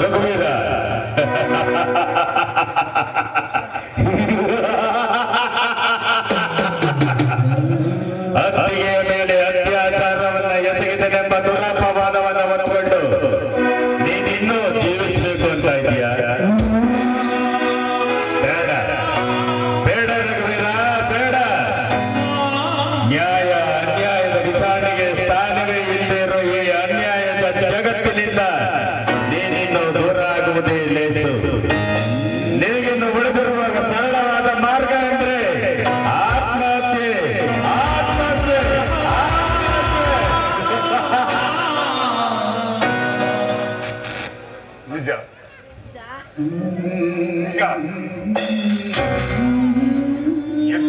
ರಘುವೀರ. ಅತ್ತಿಗೆಯ ಮೇಲೆ ಅತ್ಯಾಚಾರವನ್ನ ಎಸಗಿಸಲೆಂಬ ದುರಾಪವಾದವನ್ನು ಹೊತ್ತುಕೊಂಡು ನೀನಿನ್ನೂ ಜೀವಿಸಬೇಕು ಅಂತ ಇದೆಯಾ? ಲೇಸು ನಿನಗಿನ್ನು ಉಳಿದಿರುವಾಗ ಸರಳವಾದ ಮಾರ್ಗ ಎಂದ್ರೆ ಆತ್ಮಹತ್ಯೆ. ಆತ್ಮಹತ್ಯೆ. ನಿಜ.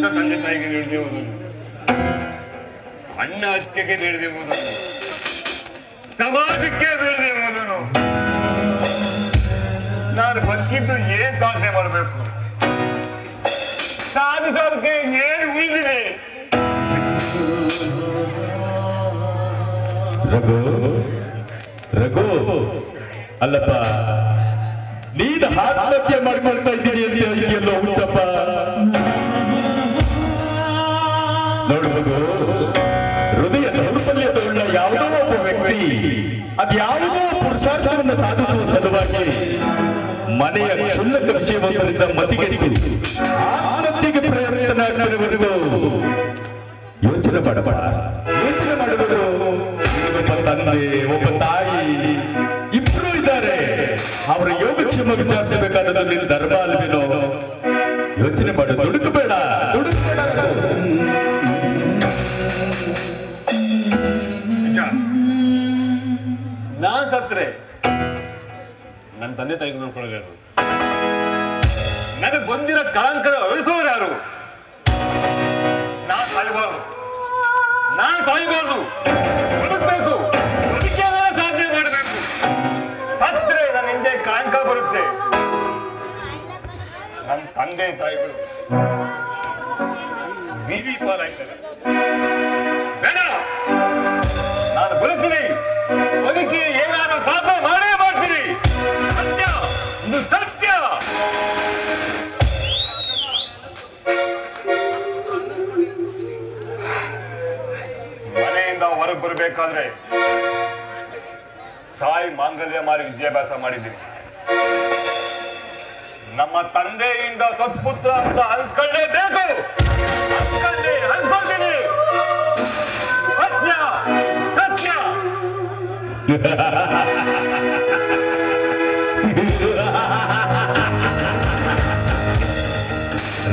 ತಂದೆ ತಾಯಿಗೆ ಅಣ್ಣ ಹತ್ಯೆಗೆ ಸಮಾಜಕ್ಕೆ ನೀಡಿದೆವು ನಾನು ಬದುಕಿದ್ದು ಏನ್ ಸಾಧನೆ ಮಾಡಬೇಕು? ಸಾಧಿಸೋದಕ್ಕೆ ಏನು ಉಳಿದಿದೆ? ರಘು ರಘು, ಅಲ್ಲಪ್ಪ, ನೀನು ಆತ್ಮಹತ್ಯೆ ಮಾಡ್ಕೊಳ್ತಾ ಇದ್ದೀನಿ ಅಂತ ಇದೆಯಲ್ಲೋ ಹುಚ್ಚಪ್ಪ. ನೋಡು ಹೃದಯ ಹೃದಯ ದೌರ್ಬಲ್ಯದವುಳ್ಳ ಯಾವುದೋ ಒಬ್ಬ ವ್ಯಕ್ತಿ, ಅದ್ಯಾವುದೋ ಪುರುಷಾರ್ಥವನ್ನು ಸಾಧಿಸುವ ಮನೆಯ ಕ್ಷುಲ್ಲಕ ವಿಷಯವೊಂದರಿಂದ ಮತಿಗೆಟ್ಟು ಆನಂದಿಗೆ ಪ್ರಯತ್ನ ಯೋಚನೆ ಮಾಡಬೇಡ. ಯೋಚನೆ ಮಾಡುವುದು ಒಬ್ಬ ತಂದೆ ಒಬ್ಬ ತಾಯಿ ಇಬ್ರು ಇದ್ದಾರೆ. ಅವರ ಯೋಗಕ್ಷೇಮ ವಿಚಾರಿಸಬೇಕಾದ ನಿನ್ನ ಧರ್ಮ ಅಲ್ವೇನೋ ಯೋಚನೆ ಮಾಡು. ದುಡುಕಬೇಡ. ದುಡುಕಬೇಡ ನಾನ್ ಸತ್ರೆ ನನ್ನ ತಂದೆ ತಾಯಿಗೆ ನೋಡ್ಕೊಳ್ಳೋರು ಯಾರು? ನನಗೆ ಬಂದಿರೋ ಕಳಂಕರ ಅಳಿಸೋರು ಯಾರು? ನಾನು ಸಾಯಬಾರ್ದು. ನಾನು ಸಾಯಬಾರ್ದು. ಬದುಕಬೇಕು ಸಾಧನೆ ಮಾಡಬೇಕು. ಸತ್ರೆ ನನ್ನ ಹಿಂದೆ ಕಳಂಕ ಬರುತ್ತೆ. ನನ್ನ ತಂದೆ ತಾಯಿಗಳು. ಬೀದಿ ಪಾಲಾಯ್ತಾರೆ. ಬೇಡ. ನಾನು ಬದುಕ್ತೀನಿ. ಹೊರಗೆ ತಾಯಿ ಮಾಂಗಲ್ಯ ಮಾರಿ ವಿದ್ಯಾಭ್ಯಾಸ ಮಾಡಿದ್ದೀನಿ. ನಮ್ಮ ತಂದೆಯಿಂದ ಸತ್ಪುತ್ರ ಅಂತ ಅನ್ಸ್ಕೊಂಡೆ ಸತ್ಯ ಸತ್ಯ.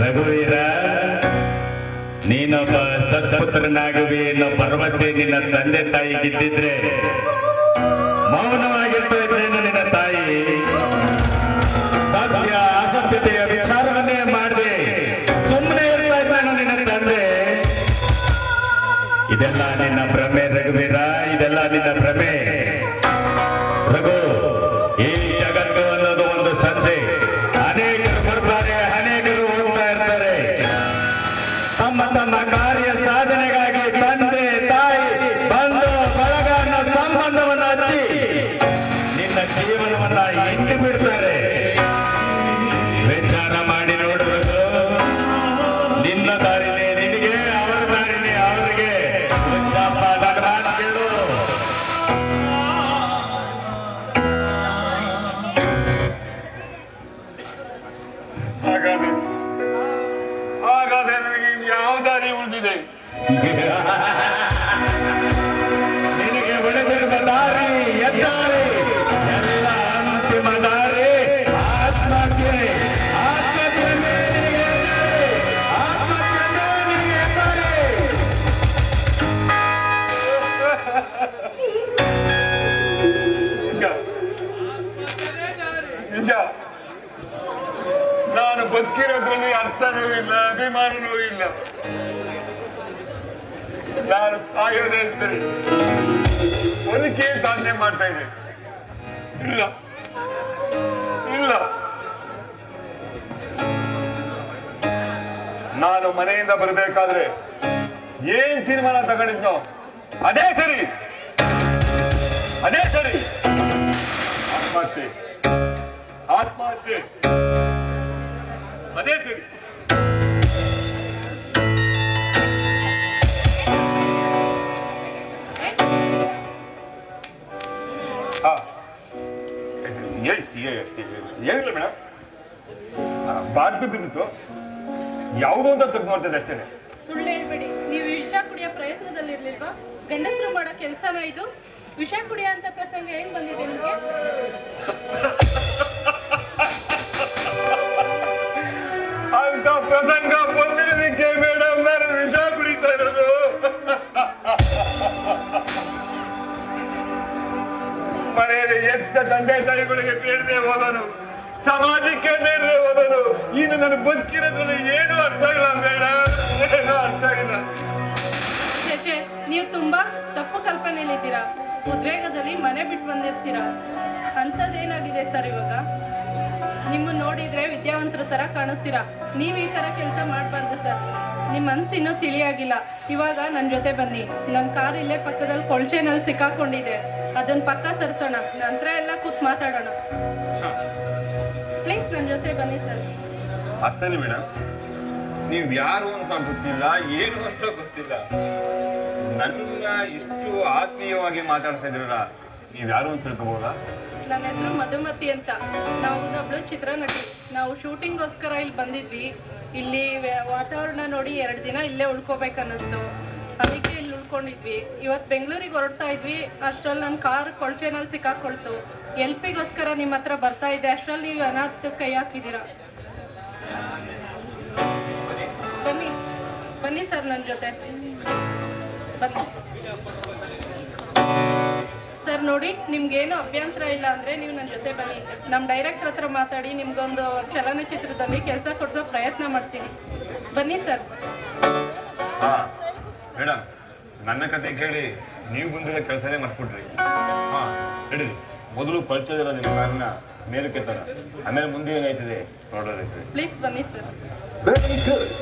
ರಘುವೀರ. ನೀನೊಬ್ಬ ಸತ್ಪುತ್ರನಾಗುವೆ ಅನ್ನೋ ಭರವಸೆ ನಿನ್ನ ತಂದೆ ತಾಯಿ ಗಿದ್ದಿದ್ರೆ ಯಾವ ದಾರಿ ಉಳಿದಿದೆ? ನಿನಗೆ ಉಳಿದಿರುವ ದಾರಿ ಎದ್ದಾರಿ. ಎಲ್ಲ ಅಂತಿಮ ದಾರಿ ಆತ್ಮಹತ್ಯೆ ನಿಜ. ನಾನು ಬದುಕಿರೋದ್ರಲ್ಲಿ ಅರ್ಥನೂ ಇಲ್ಲ ಅಭಿಮಾನನೂ ನಾನು ಸಾಯೋದೇ ಸರಿ ಅದಕ್ಕೆ ಸಾಧನೆ ಮಾಡ್ತಾ ಇದೆ ಇಲ್ಲ ಇಲ್ಲ ನಾನು ಮನೆಯಿಂದ ಬರಬೇಕಾದ್ರೆ ಏನ್ ತೀರ್ಮಾನ ತಗೊಂಡಿದ್ನೋ ಅದೇ ಸರಿ. ಅದೇ ಸರಿ. ಆತ್ಮಹತ್ಯೆ. ಆತ್ಮಹತ್ಯೆ. ಅದೇ ಸರಿ. ಏನಿಲ್ಲ ಮೇಡಮ್. ಬಾಟ್ಲಿ ಬಿದ್ದಿತ್ತು ಯಾವುದೋ ಅಂತ ತಗ್ಗುವಂಥದ್ದು ಅಷ್ಟೇನೆ ಸುಳ್ಳು ಹೇಳ್ಬೇಡಿ. ನೀವು ವಿಷ ಕುಡಿಯೋ ಪ್ರಯತ್ನದಲ್ಲಿರ್ಲಿಲ್ವಾ ಗಂಡಸರು ಮಾಡೋ ಕೆಲಸನ ಇದು? ವಿಷ ಕುಡಿಯ ಅಂತ ಪ್ರಸಂಗ ಏನ್ ಬಂದಿದೆ ನಿಮಗೆ? ಅಂತ ಪ್ರಸಂಗ ಮನೆಯಲ್ಲಿ ಎತ್ತ ತಂದೆ ತಾಯಿಗಳಿಗೆ ಬೇಡದೆ ಹೋದನು, ಸಮಾಜಕ್ಕೆ ಬೇಡದೆ ಹೋದನು, ಇನ್ನು ನಾನು ಬದುಕಿರೋದ್ರಲ್ಲಿ ಏನು ಅರ್ಥ ಇಲ್ಲ, ಬೇಡ, ಏನು ಅರ್ಥ ಇಲ್ಲ. ನೀವು ತುಂಬಾ ತಪ್ಪು ಕಲ್ಪನೆಯಲ್ಲಿದ್ದೀರಾ ಉದ್ವೇಗದಲ್ಲಿ ಮನೆ ಬಿಟ್ಟು ಬಂದಿರ್ತೀರಾ. ಅಂಥದ್ದೇನಾಗಿದೆ ಸರ್ ಇವಾಗ? ನಿಮ್ಮ ನೋಡಿದ್ರೆ ವಿದ್ಯಾವಂತರ ತರ ಕಾಣಿಸ್ತೀರಾ. ನೀವು ಈ ತರ ಕೆಲಸ ಮಾಡಬಾರ್ದು ಸರ್. ನಿಮ್ಮ ಮನ್ಸು ಇನ್ನೂ ತಿಳಿಯಾಗಿಲ್ಲ. ಇವಾಗ ನನ್ನ ಜೊತೆ ಬನ್ನಿ. ನನ್ನ ಕಾರ್ ಇಲ್ಲೇ ಪಕ್ಕದಲ್ಲಿ ಕೊಳಚೆನಲ್ಲಿ ಸಿಕ್ಕಾಕೊಂಡಿದೆ. ಅದನ್ನ ಪಕ್ಕ ಸರಿಸೋಣ. ನಂತರ ಎಲ್ಲ ಕೂತ್ ಮಾತಾಡೋಣ. ಪ್ಲೀಸ್ ನನ್ನ ಜೊತೆ ಬನ್ನಿ ಸರ್ ಅಸಲಿ ಮೇಡಮ್ ನೀವು ಯಾರು ಅಂತ ಗೊತ್ತಿಲ್ಲ ಏನು ಅಂತ ಗೊತ್ತಿಲ್ಲ. ನನ್ನ ಇಷ್ಟು ಆತ್ಮೀಯವಾಗಿ ಮಾತಾಡ್ತಾ ಇದ್ರಲ್ಲ ನೀವು ಯಾರು ಅಂತ ತಿಳ್ಕೊಬೋದಾ? ನನ್ನ ಹೆಸರು ಮಧುಮತಿ ಅಂತ. ನಾವು ಚಿತ್ರ ಚಿತ್ರನಟಿ. ನಾವು ಶೂಟಿಂಗ್ಗೋಸ್ಕರ ಇಲ್ಲಿ ಬಂದಿದ್ವಿ. ಇಲ್ಲಿ ವಾತಾವರಣ ನೋಡಿ ಎರಡು ದಿನ ಇಲ್ಲೇ ಉಳ್ಕೋಬೇಕನ್ನಿಸ್ತು. ಅದಕ್ಕೆ ಇಲ್ಲಿ ಉಳ್ಕೊಂಡಿದ್ವಿ. ಇವತ್ತು ಬೆಂಗಳೂರಿಗೆ ಹೊರಡ್ತಾ ಇದ್ವಿ. ಅಷ್ಟರಲ್ಲಿ ನನ್ನ ಕಾರ್ ಕೊಳಚೆನಲ್ಲಿ ಸಿಕ್ಕಾಕೊಳ್ತು. ಎಲ್ಪಿಗೋಸ್ಕರ ನಿಮ್ಮ ಹತ್ರ ಬರ್ತಾ ಇದ್ದೆ. ಅಷ್ಟರಲ್ಲಿ ನೀವು ಅನಾಥ ಕೈ ಹಾಕಿದ್ದೀರಾ. ಬನ್ನಿ. ಬನ್ನಿ ಸರ್ ನನ್ನ ಜೊತೆ. ಬನ್ನಿ. ಸರ್ ನೋಡಿ ನಿಮ್ಗೇನು ಅಭ್ಯಂತರ ಇಲ್ಲ ಅಂದ್ರೆ ನೀವು ನನ್ನ ಜೊತೆ ಬನ್ನಿ. ನಮ್ಮ ಡೈರೆಕ್ಟರ್ ಹತ್ರ ಮಾತಾಡಿ ನಿಮ್ಗೊಂದು ಚಲನಚಿತ್ರದಲ್ಲಿ ಕೆಲಸ ಕೊಡಿಸೋ ಪ್ರಯತ್ನ ಮಾಡ್ತೀನಿ. ಬನ್ನಿ ಸರ್. ಹಾ ಮೇಡಮ್ ನನ್ನ ಕತೆ ಕೇಳಿ ನೀವು ಬಂದಿರೋ ಕೆಲಸನೇ ಮಾಡ್ಕೊಡ್ರಿ ಹಾ ಹೇಳಿ ಮೊದಲು ಪರಿಚಯ ನಿಮ್ಮ ಮೇಲಕ್ಕೆ ತರ ಆಮೇಲೆ ಮುಂದೆ ಏನಾಯ್ತದೆ ನೋಡೋದೈತೆ ಪ್ಲೀಸ್ ಬನ್ನಿ ಸರ್. Very good